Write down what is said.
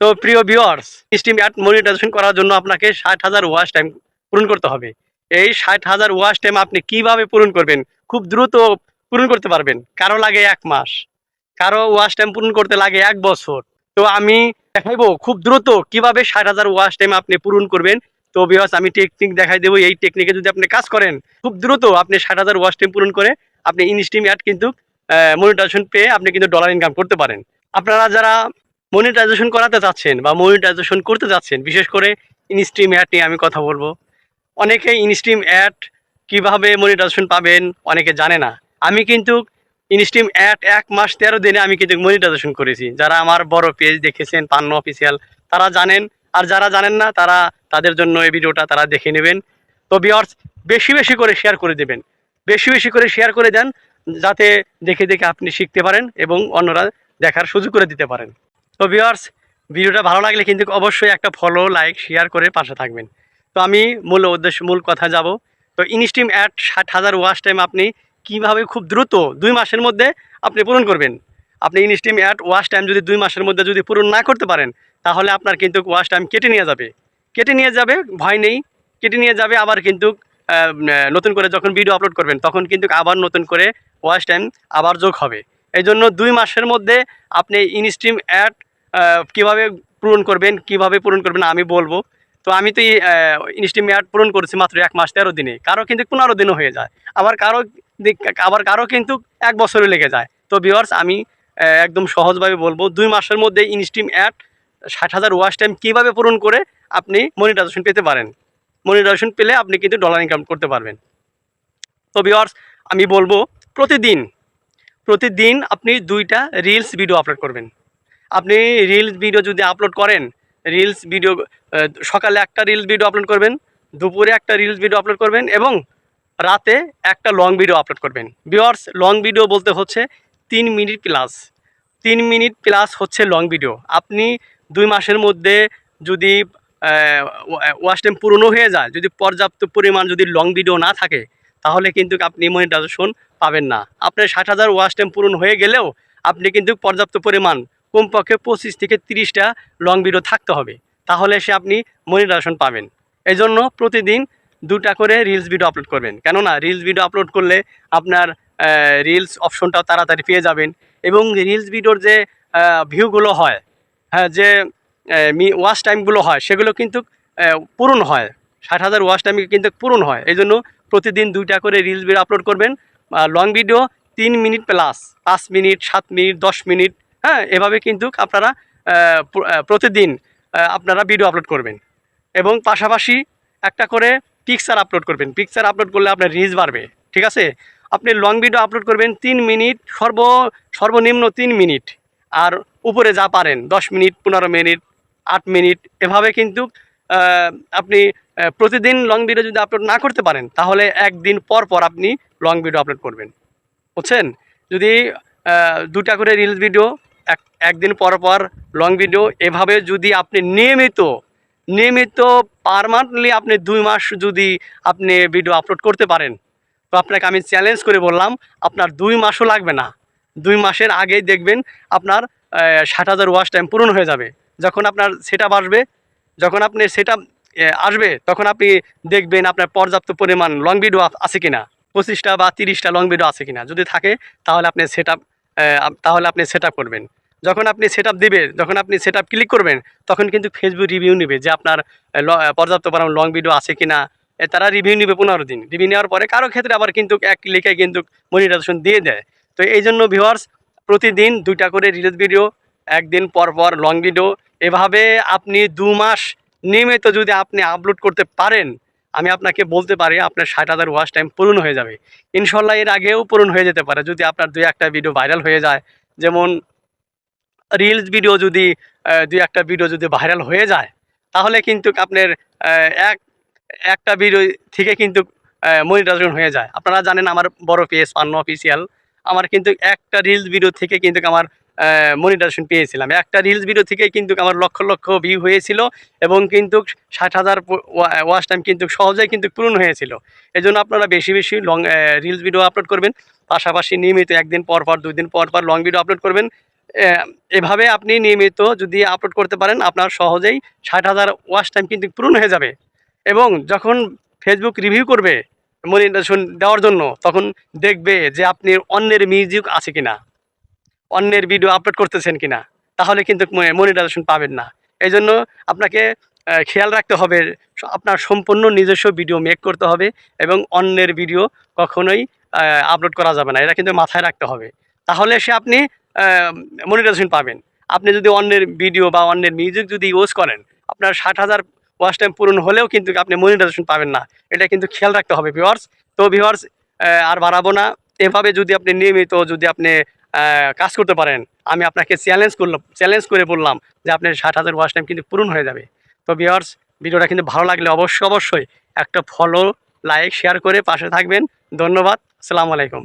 তো প্রিয় viewers steam add monetization করার জন্য আপনাকে ষাট হাজার ওয়াশ টাইম পূরণ করতে হবে। এই ষাট হাজার ওয়াশ টাইম আপনি কীভাবে পূরণ করবেন? খুব দ্রুত পূরণ করতে পারবেন। কারও লাগে এক মাস, কারও ওয়াশ টাইম পূরণ করতে লাগে এক বছর। তো আমি দেখাইবো খুব দ্রুত কীভাবে ষাট হাজার ওয়াশ টাইম আপনি পূরণ করবেন। তো ভিউয়ার্স আমি টেকনিক দেখাই দেবো। এই টেকনিকে যদি আপনি কাজ করেন, খুব দ্রুত আপনি ষাট হাজার ওয়াশ টাইম পূরণ করে আপনি ইনস্টিম অ্যাড কিন্তু মনিটাইজেশন পেয়ে আপনি কিন্তু ডলার ইনকাম করতে পারেন। আপনারা যারা মনিটাইজেশন করাতে চাচ্ছেন বা মনিটাইজেশন করতে যাচ্ছেন বিশেষ করে ইনস্ট্রিম অ্যাড নিয়ে আমি কথা বলব। অনেকে ইনস্ট্রিম অ্যাড কীভাবে মনিটাইজেশন পাবেন অনেকে জানে না। আমি কিন্তু ইনস্ট্রিম অ্যাড এক মাস তেরো দিনে আমি কিন্তু মনিটাইজেশন করেছি। যারা আমার বড় পেজ দেখেছেন, পান্ন অফিসিয়াল তারা জানেন। আর যারা জানেন না, তারা তাদের জন্য এই ভিডিওটা তারা দেখে নেবেন। তো বিয়ার্স বেশি বেশি করে শেয়ার করে দেবেন। বেশি বেশি করে শেয়ার করে দেন, যাতে দেখে দেখে আপনি শিখতে পারেন এবং অন্যরা দেখার সুযোগ করে দিতে পারেন। তো ভিউয়ার্স ভিডিওটা ভালো লাগলে কিন্তু অবশ্যই একটা ফলো লাইক শেয়ার করে পাশে থাকবেন। তো আমি মূল উদ্দেশ্য, মূল কথা যাব। তো ইনস্টিম অ্যাট ষাট হাজার ওয়াশ টাইম আপনি কীভাবে খুব দ্রুত দুই মাসের মধ্যে আপনি পূরণ করবেন? আপনি ইনস্টিম অ্যাট ওয়াশ টাইম যদি দুই মাসের মধ্যে যদি পূরণ না করতে পারেন, তাহলে আপনার কিন্তু ওয়াশ টাইম কেটে নিয়ে যাবে। কেটে নিয়ে যাবে, ভয় নেই। কেটে নিয়ে যাবে, আবার কিন্তু নতুন করে যখন ভিডিও আপলোড করবেন, তখন কিন্তু আবার নতুন করে ওয়াশ টাইম আবার যোগ হবে। এই জন্য দুই মাসের মধ্যে আপনি ইনস্ট্রিম অ্যাড কীভাবে পূরণ করবেন, কীভাবে পূরণ করবেন আমি বলব। তো আমি তো ইনস্ট্রিম অ্যাড পূরণ করেছি মাত্র এক মাস, তেরো দিনে। কারও কিন্তু পনেরো দিনও হয়ে যায়। আবার কারও আবার কারও কিন্তু এক বছরও লেগে যায়। তো ভিওয়ার্স আমি একদম সহজভাবে বলব, দুই মাসের মধ্যে ইনস্ট্রিম অ্যাড ষাট হাজার ওয়াশ টাইম কীভাবে পূরণ করে আপনি মনিটাইজেশন পেতে পারেন। মনিটাইজেশন পেলে আপনি কিন্তু ডলার ইনকাম করতে পারবেন। তো ভিওয়ার্স আমি বলব, প্রতিদিন প্রতিদিন আপনি দুইটা রিলস ভিডিও আপলোড করবেন। আপনি রিলস ভিডিও যদি আপলোড করেন রিলস ভিডিও সকালে একটা রিলস ভিডিও আপলোড করবেন, দুপুরে একটা রিলস ভিডিও আপলোড করবেন এবং রাতে একটা লং ভিডিও আপলোড করবেন। বিওয়ার্স লং ভিডিও বলতে হচ্ছে তিন মিনিট প্লাস তিন মিনিট প্লাস হচ্ছে লং ভিডিও আপনি দুই মাসের মধ্যে যদি ওয়াশ টাইম পুরনো হয়ে যায়, যদি পর্যাপ্ত পরিমাণ যদি লং ভিডিও না থাকে, তাহলে কিন্তু আপনি মনিটাইজেশন পাবেন না। আপনার ষাট হাজার ওয়াশ টাইম পূরণ হয়ে গেলেও আপনি কিন্তু পর্যাপ্ত পরিমাণ কমপক্ষে পঁচিশ থেকে তিরিশটা লং ভিডিও থাকতে হবে। তাহলে সে আপনি মনিটাইজেশন পাবেন। এই জন্য প্রতিদিন দুটা করে রিলস ভিডিও আপলোড করবেন। কেননা রিলস ভিডিও আপলোড করলে আপনার রিলস অপশনটাও তাড়াতাড়ি পেয়ে যাবেন এবং রিলস ভিডিওর যে ভিউগুলো হয় হ্যাঁ যে ওয়াচ টাইমগুলো হয়, সেগুলো কিন্তু পূরণ হয়। ষাট হাজার ওয়াচ টাইম কিন্তু পূরণ হয়। এই জন্য প্রতিদিন দুইটা করে রিলস ভিডিও আপলোড করবেন। লং ভিডিও তিন মিনিট প্লাস পাঁচ মিনিট সাত মিনিট দশ মিনিট হ্যাঁ এভাবে কিন্তু আপনারা প্রতিদিন আপনারা ভিডিও আপলোড করবেন। এবং পাশাপাশি একটা করে পিকচার আপলোড করবেন। পিকচার আপলোড করলে আপনার রিচ বাড়বে, ঠিক আছে? আপনি লং ভিডিও আপলোড করবেন তিন মিনিট সর্ব, সর্বনিম্ন তিন মিনিট আর উপরে যা পারেন, দশ মিনিট পনেরো মিনিট আট মিনিট এভাবে কিন্তু আপনি প্রতিদিন লং ভিডিও যদি আপলোড না করতে পারেন, তাহলে একদিন পর পর আপনি লং ভিডিও আপলোড করবেন। বুঝছেন? যদি দুটা করে রিলস ভিডিও এক, একদিন পর পর লং ভিডিও এভাবে যদি আপনি নিয়মিত নিয়মিত পারমানেন্টলি আপনি দুই মাস যদি আপনি ভিডিও আপলোড করতে পারেন, তো আপনাকে আমি চ্যালেঞ্জ করে বললাম, আপনার দুই মাসও লাগবে না। দুই মাসের আগেই দেখবেন আপনার ষাট হাজার ওয়াশ টাইম পূরণ হয়ে যাবে। যখন আপনার সেট আসবে, যখন আপনি সেট আসবে, তখন আপনি দেখবেন আপনার পর্যাপ্ত পরিমাণ লং ভিডিও আছে কিনা। পঁচিশটা বা তিরিশটা লং ভিডিও আছে কিনা। যদি থাকে, তাহলে আপনি সেট তাহলে আপনি সেট করবেন। যখন আপনি সেট আপ দিবে যখন আপনি সেট ক্লিক করবেন তখন কিন্তু ফেসবুক রিভিউ নেবে যে আপনার পর্যাপ্ত পরিমাণ লং ভিডিও আছে কিনা। এ, তারা রিভিউ নেবে পনেরো দিন। রিভিউ নেওয়ার পরে কারও ক্ষেত্রে আবার কিন্তু এক ক্লিকে কিন্তু মনিটাইজেশন দিয়ে দেয়। তো এই জন্য ভিউয়ার্স প্রতিদিন দুইটা করে রিলস ভিডিও একদিন পর পর লং ভিডিও এভাবে আপনি দু মাস নিয়মিত যদি আপনি আপলোড করতে পারেন আমি আপনাকে বলতে পারি আপনার ষাট হাজার ওয়াচ টাইম পূরণ হয়ে যাবে। ইনশাল্লাহ এর আগেও পূরণ হয়ে যেতে পারে। যদি আপনার দুই একটা ভিডিও ভাইরাল হয়ে যায়, যেমন রিলস ভিডিও যদি দুই একটা ভিডিও যদি ভাইরাল হয়ে যায়, তাহলে কিন্তু আপনার এক, একটা ভিডিও থেকে কিন্তু মনিটাইজেশন হয়ে যায়। আপনারা জানেন আমার বড় পেজ পান্ন অফিসিয়াল আমার কিন্তু একটা রিলস ভিডিও থেকে কিন্তু আমার মনিটাইজেশন পেয়েছিলাম। একটা রিলস ভিডিও থেকে কিন্তু আমার লক্ষ লক্ষ ভিউ হয়েছিল এবং কিন্তু ষাট হাজার ওয়াচ টাইম কিন্তু সহজেই কিন্তু পূরণ হয়েছিল। এই জন্য আপনারা বেশি বেশি লং রিলস ভিডিও আপলোড করবেন। পাশাপাশি নিয়মিত একদিন পর পর দুই দিন পর পর লং ভিডিও আপলোড করবেন। এভাবে আপনি নিয়মিত যদি আপলোড করতে পারেন, আপনার সহজেই ষাট হাজার ওয়াচ টাইম কিন্তু পূরণ হয়ে যাবে। এবং যখন ফেসবুক রিভিউ করবে মনিটাইজেশন দেওয়ার জন্য, তখন দেখবে যে আপনি অন্যের মিউজিক আছে কিনা। অন্যের ভিডিও আপলোড করতেছেন কিনা, তাহলে কিন্তু মনিটাইজেশন পাবেন না। এই জন্য আপনাকে খেয়াল রাখতে হবে, আপনার সম্পূর্ণ নিজস্ব ভিডিও মেক করতে হবে এবং অন্যের ভিডিও কখনোই আপলোড করা যাবে না। এটা কিন্তু মাথায় রাখতে হবে। তাহলে সে আপনি মনিটাইজেশন পাবেন। আপনি যদি অন্যের ভিডিও বা অন্যের মিউজিক যদি ইউজ করেন, আপনার ষাট হাজার ওয়াচ টাইম পূরণ হলেও কিন্তু আপনি মনিটাইজেশন পাবেন না। এটা কিন্তু খেয়াল রাখতে হবে ভিওয়ার্স তো ভিওয়ার্স আর বাড়াবো না। এভাবে যদি আপনি নিয়মিত যদি আপনি কাজ করতে পারেন। আমি আপনাকে চ্যালেঞ্জ করলাম চ্যালেঞ্জ করে বললাম যে আপনার ষাট হাজার ওয়াশ টাইম কিন্তু পূরণ হয়ে যাবে। তো ভিওয়ার্স ভিডিওটা কিন্তু ভালো লাগলে অবশ্যই অবশ্যই একটা ফলো লাইক শেয়ার করে পাশে থাকবেন। ধন্যবাদ, আসসালামু আলাইকুম।